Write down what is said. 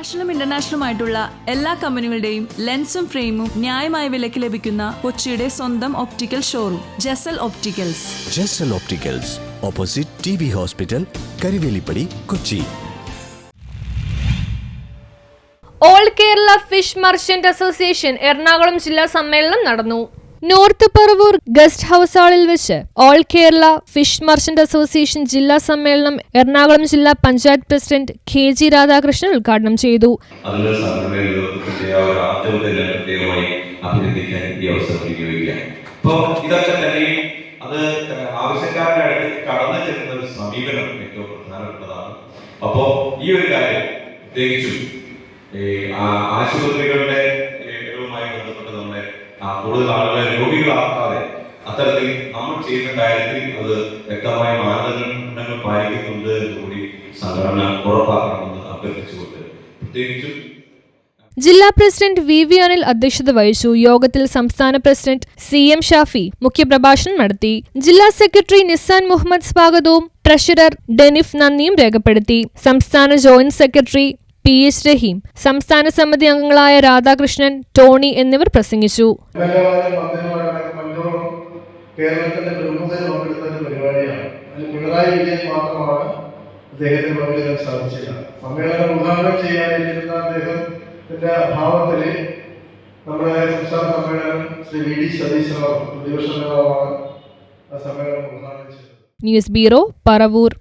നാഷണലും ഇന്റർനാഷണലും ആയിട്ടുള്ള എല്ലാ കമ്പനികളുടെയും ലെൻസും ഫ്രെയിമും ന്യായമായ വിലയ്ക്ക് ലഭിക്കുന്ന കൊച്ചിയുടെ സ്വന്തം optical showroom Jasal opticals Jasal opticals opposite T B hospital Karivelippady Kochi all Kerala fish merchant association Ernakulam ജില്ലാ സമ്മേളനം നടന്നു. നോർത്ത് പറവൂർ ഗസ്റ്റ് ഹൗസ് ഹാളിൽ വെച്ച് all Kerala fish merchant association ജില്ലാ സമ്മേളനം എറണാകുളം ജില്ലാ panchayat president K G Radhakrishnan ഉദ്ഘാടനം ചെയ്തു. അത് ആവശ്യക്കാരുടെ അടുത്ത് കടന്നു ചെല്ലുന്ന ഒരു സമീപനം ഏറ്റവും പ്രധാനപ്പെട്ടതാണ്. അപ്പോ ഈ ഒരു കാര്യം പ്രത്യേകിച്ചും ആശുപത്രികളുടെ കൂടുതൽ ആളുകളെ രോഗികളാക്കാതെ അത്തരത്തിൽ നമ്മൾ ചെയ്യുന്ന കാര്യത്തിൽ അത് വ്യക്തമായ മാനദണ്ഡങ്ങൾ പാലിക്കുന്നുണ്ട് കൂടി സംഘടന ഉറപ്പാക്കണമെന്ന് അഭ്യർത്ഥിച്ചുകൊണ്ട് പ്രത്യേകിച്ചും ജില്ലാ പ്രസിഡന്റ് വി വി അനിൽ അധ്യക്ഷത വഹിച്ചു. യോഗത്തിൽ സംസ്ഥാന പ്രസിഡന്റ് സി എം ഷാഫി മുഖ്യപ്രഭാഷണം നടത്തി. ജില്ലാ സെക്രട്ടറി നിസാൻ മുഹമ്മദ് സ്വാഗതവും ട്രഷറർ ഡെനിഫ് നന്ദിയും രേഖപ്പെടുത്തി. സംസ്ഥാന joint secretary P H Rahim സംസ്ഥാന സമിതി അംഗങ്ങളായ രാധാകൃഷ്ണൻ ടോണി എന്നിവർ പ്രസംഗിച്ചു. എംഎൽഎമാരും മന്ത്രിമാരടക്കം അഞ്ചോളം കേരളത്തിന്റെ പ്രമുഖർ പങ്കെടുത്ത ഒരു പരിപാടിയാണ്. അതിൽ പിണറായി വിജയൻ മാത്രമാണ് അദ്ദേഹത്തിന് പങ്കെടുക്കാൻ സാധിച്ചില്ല സമ്മേളനം ഉദ്ഘാടനം ചെയ്യാനിരുന്ന അദ്ദേഹത്തിന്റെ അഭാവത്തിൽ നമ്മുടെ സംസ്ഥാന സമ്മേളനം ശ്രീ വി ഡി സതീശനോ പ്രതിപക്ഷ നേതാവാണ് ആ സമ്മേളനം ഉദ്ഘാടനം ചെയ്തത്. News bureau Paravur.